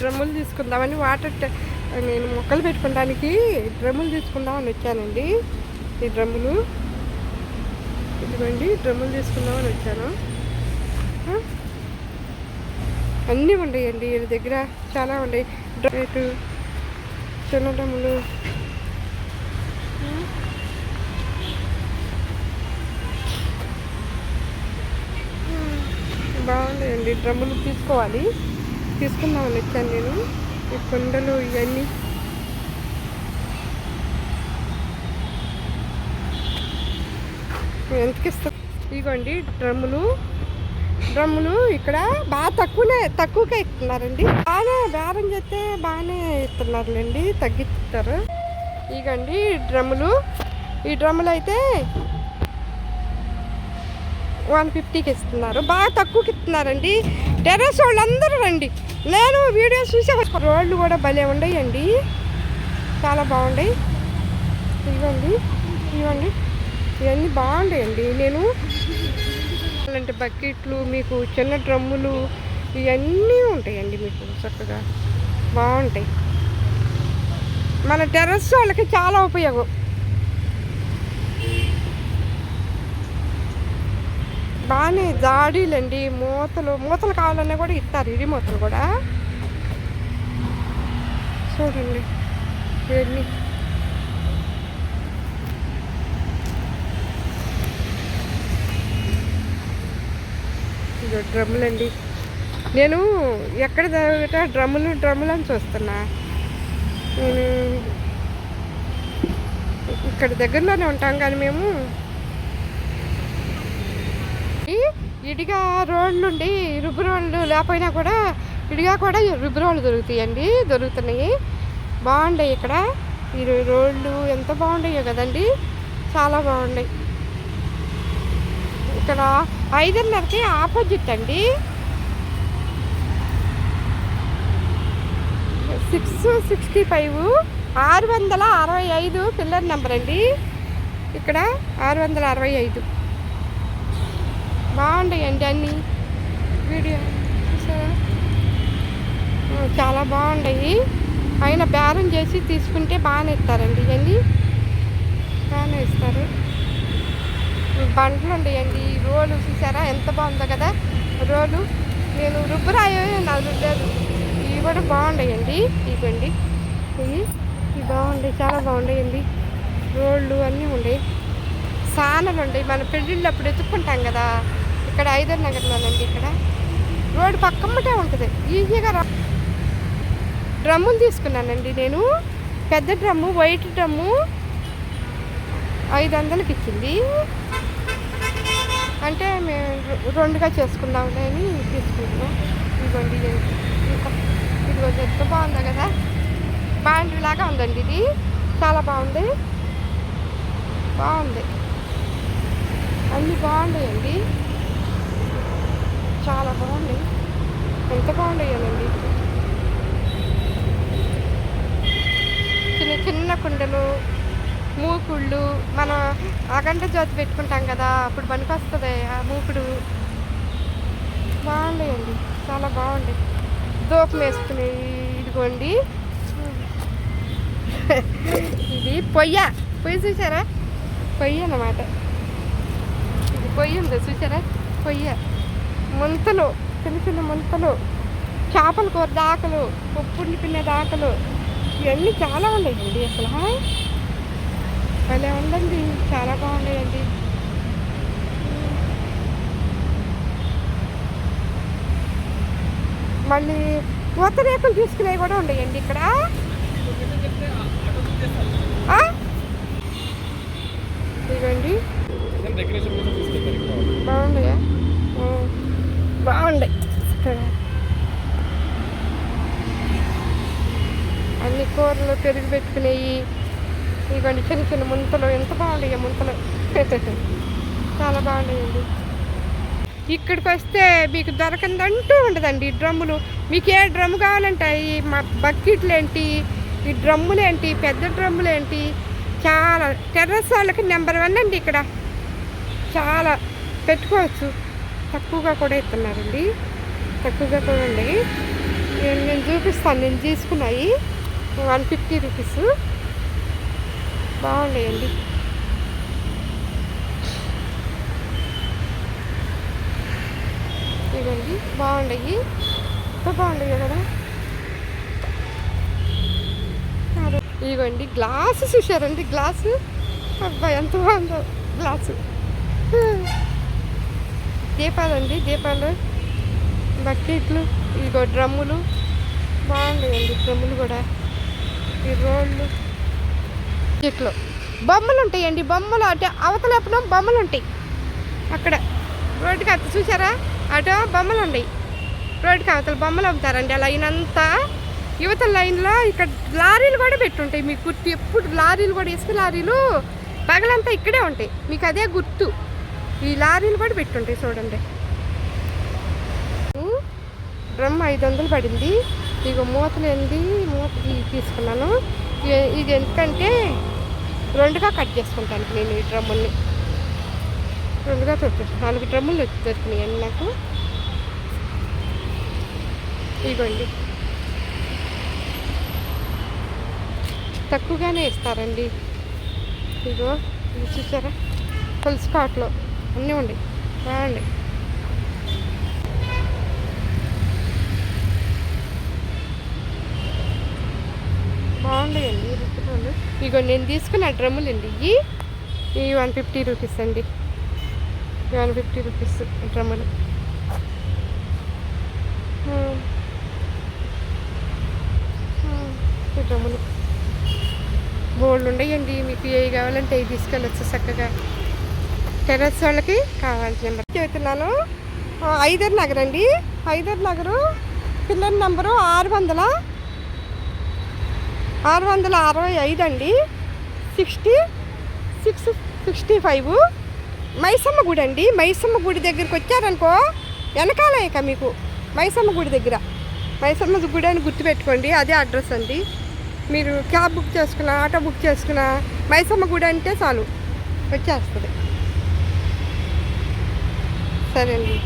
డ్రమ్ములు తీసుకుందామని వాటర్ నేను మొక్కలు పెట్టుకోవడానికి డ్రమ్ములు తీసుకుందామని వచ్చానండి. ఈ డ్రమ్ములు. ఇదిగోండి డ్రమ్ములు తీసుకుందామని వచ్చాను. అన్నీ ఉన్నాయండి వీళ్ళ దగ్గర చాలా ఉన్నాయి రేటు చిన్న డ్రమ్ములు. బాగున్నాయండి డ్రమ్ములు తీసుకోవాలి. తీసుకుందామని వచ్చాను నేను. ఈ కొండలు ఇవన్నీ. ఎంతకి ఇస్తా? ఇదిగోండి డ్రమ్ములు. డ్రమ్ములు ఇక్కడ బాగా తక్కువనే తక్కువకే ఇస్తున్నారండి. బాగానే బేరం చేస్తే బాగానే ఇస్తున్నారులేండి తగ్గిస్తారు. ఇగండి డ్రమ్ములు. ఈ డ్రమ్ములు అయితే వన్ ఫిఫ్టీకి ఇస్తున్నారు. బాగా తక్కువకి ఇస్తున్నారండి. టెర్రస్ వాళ్ళందరూ రండి. నేను వీడియో చూసే రోడ్లు కూడా భలే ఉండయండి. చాలా బాగున్నాయి ఇవ్వండి ఇవ్వండి. ఇవన్నీ బాగుంటాయండి నేను అలాంటి బకెట్లు మీకు చిన్న డ్రమ్ములు ఇవన్నీ ఉంటాయండి మీకు చక్కగా. బాగుంటాయి. మన టెర్రస్ వాళ్ళకి చాలా ఉపయోగం. బాగానే జాడీలండి మూతలు మూతలు కావాలన్నా కూడా ఇస్తారు ఇడి మూతలు కూడా. చూడండి ఇవన్నీ. ఇదో డ్రమ్ములండి నేను ఎక్కడ చదివితే డ్రమ్ములు డ్రమ్ములు అని చూస్తున్నా. నేను ఇక్కడ దగ్గరలోనే ఉంటాం కానీ మేము ఈ ఇడిగా రోడ్లు ఉండి రుబ్బు రోడ్లు లేకపోయినా కూడా ఇడిగా కూడా రుబ్బు రోడ్లు దొరుకుతాయండి దొరుకుతున్నాయి. బాగున్నాయి ఇక్కడ. ఈ రోడ్లు ఎంత బాగున్నాయో కదండి. చాలా బాగున్నాయి ఇక్కడ ఐదున్నరకి ఆపోజిట్ అండి. సిక్స్ సిక్స్టీ ఫైవ్ ఆరు వందల అరవై ఐదు పిల్లర్ నెంబర్ అండి. ఇక్కడ ఆరు వందల అరవై ఐదు. బాగుంటాయండి అన్నీ. వీడియో చాలా బాగుంటాయి. ఆయన బేరం చేసి తీసుకుంటే బాగానే ఇస్తారండి. ఇవన్నీ బాగానే ఇస్తారు. బండ్లు ఉన్నాయండి. ఈ రోలు చూసారా? ఎంత బాగుందో కదా. రోలు నేను రుబ్బురాయో నాకు రుబ్బారు ఇవి కూడా బాగున్నాయండి ఇవ్వండి. ఇవి ఇవి బాగుండే చాలా బాగున్నాయండి రోళ్ళు అన్నీ ఉన్నాయి సానలు ఉన్నాయి మన పెళ్ళిళ్ళు అప్పుడు ఎత్తుక్కుంటాం కదా. ఇక్కడ ఐదర్ నగర్లోనండి ఇక్కడ. రోడ్డు పక్కమ్మటే ఉంటుంది. ఈజీగా రా డ్రమ్ములు తీసుకున్నానండి నేను. పెద్ద డ్రమ్ము వైట్ డ్రమ్ము. ఐదు వందలకి ఇచ్చింది. అంటే మేము రెండుగా చేసుకుందాంలే అని తీసుకుంటున్నాం ఇదిగోండి ఇదిగో. ఎంత బాగుందా కదా. బాండ్రీ లాగా ఉందండి ఇది. చాలా బాగుంది. బాగుంది. అన్నీ బాగున్నాయండి. చాలా బాగుంది. ఎంత బాగుండేయాలండి చిన్న చిన్న కుండలు మూకుళ్ళు మన అగంట జ్యోతి పెట్టుకుంటాం కదా అప్పుడు పనికి వస్తుంది ఆ మూకుడు. బాగున్నాయండి చాలా బాగుంది దూపం వేసుకుని ఇదిగోండి. ఇది పొయ్య. పొయ్యి చూసారా? పొయ్యి అన్నమాట. ఇది పొయ్యి ఉంది చూసారా? పొయ్య. ముంతలు చిన్న చిన్న ముంతలు చేపల కూర దాకలు పప్పు పిన్న దాకలు ఇవన్నీ చాలా ఉన్నాయండి అసలు. హా? భలే ఉందండి. చాలా బాగున్నాయండి. మళ్ళీ పూతరేకులు తీసుకునేవి కూడా ఉన్నాయండి ఇక్కడ. ఇక్కడ బాగున్నాయా? ఆ, అన్ని కూరలు పెరుగు పెట్టుకునేవి ఇవన్నీ చిన్న చిన్న ముంతలు ఎంత బాగున్నాయి ముంతలు. చాలా బాగున్నాయండి ఇక్కడికి వస్తే మీకు దొరకందంటూ ఉండదండి ఈ డ్రమ్ములు. మీకు ఏ డ్రమ్ కావాలంటే ఈ మా బకెట్లు ఏంటి ఈ డ్రమ్ములు ఏంటి పెద్ద డ్రమ్ములు ఏంటి చాలా టెర్రస్ వాళ్ళకి నెంబర్ వన్ అండి ఇక్కడ. చాలా పెట్టుకోవచ్చు. తక్కువగా కూడా ఇస్తున్నారండి. తక్కువగా కూడా ఉన్నాయి నేను నేను చూపిస్తాను. నేను తీసుకున్నాయి. One fifty rupees. బాగున్నాయండి. ఇవ్వండి. బాగున్నాయి. ఎంత బాగున్నాయి కదా. ఇవ్వండి. గ్లాసు చూసారండి గ్లాసు. అబ్బాయి ఎంత బాగుందో. గ్లాసు. దీపాలండి దీపాలు. బకెట్లు ఇదిగో డ్రమ్ములు. బాగున్నాయండి డ్రమ్ములు కూడా. ఈ రోళ్ళు. చెట్లు. బొమ్మలు ఉంటాయండి బొమ్మలు. అటు అవతల బొమ్మలు ఉంటాయి. అక్కడ. రోడ్డుకి అత్త చూసారా అటు బొమ్మలు ఉన్నాయి రోడ్డుకి అవతల బొమ్మలు అమ్ముతారండి. ఆ లైన్ అంతా యువత లైన్లో ఇక్కడ లారీలు కూడా పెట్టుంటాయి. మీకు గుర్తు ఎప్పుడు లారీలు కూడా ఇసుక లారీలు పగలంతా ఇక్కడే ఉంటాయి. మీకు అదే గుర్తు. ఈ లారీలు కూడా పెట్టుంటాయి చూడండి. డ్రమ్ ఐదు వందలు పడింది. ఇక మూతలు మూత తీసుకున్నాను. ఇది ఎందుకంటే రెండుగా కట్ చేసుకుంటాను నేను ఈ డ్రమ్ముల్ని. రెండుగా పెట్టు నాలుగు డ్రమ్ములు దొరికినాయండి నాకు. ఇగోండి. తక్కువగానే ఇస్తారండి. ఇగో చూసారా? పులుసు కాట్లో ఉండి. బాగుండి బాగుంటాయండి రుచిపాలు ఇగో నేను తీసుకున్న డ్రమ్ములు అండి ఇవి. ఇవి వన్ ఫిఫ్టీ రూపీస్ అండి. వన్ ఫిఫ్టీ రూపీస్ డ్రమ్ములు. డ్రమ్ములు. బోల్డ్ ఉండయండి మీకు ఏవి కావాలంటే అవి తీసుకెళ్ళచ్చు చక్కగా. టెరస్ వాళ్ళకి కావాల్సిన నెంబర్ చెబుతున్నాను. ఐదర్ నగర్ అండి. ఐదర్ నగరు పిల్లల నెంబరు ఆరు వందల ఆరు వందల అరవై ఐదు అండి. Sixty six sixty five. Maisamma గుడి అండి. మైసమ్మ గుడి దగ్గరికి వచ్చారనుకో వెనకాల ఇక మీకు. మైసమ్మ గుడి దగ్గర. మైసమ్మ గుడి అని గుర్తుపెట్టుకోండి. అదే అడ్రస్ అండి. మీరు క్యాబ్ బుక్ చేసుకున్నా ఆటో బుక్ చేసుకున్నా మైసమ్మ గుడి అంటే చాలు. వచ్చేస్తుంది. సరే అండి.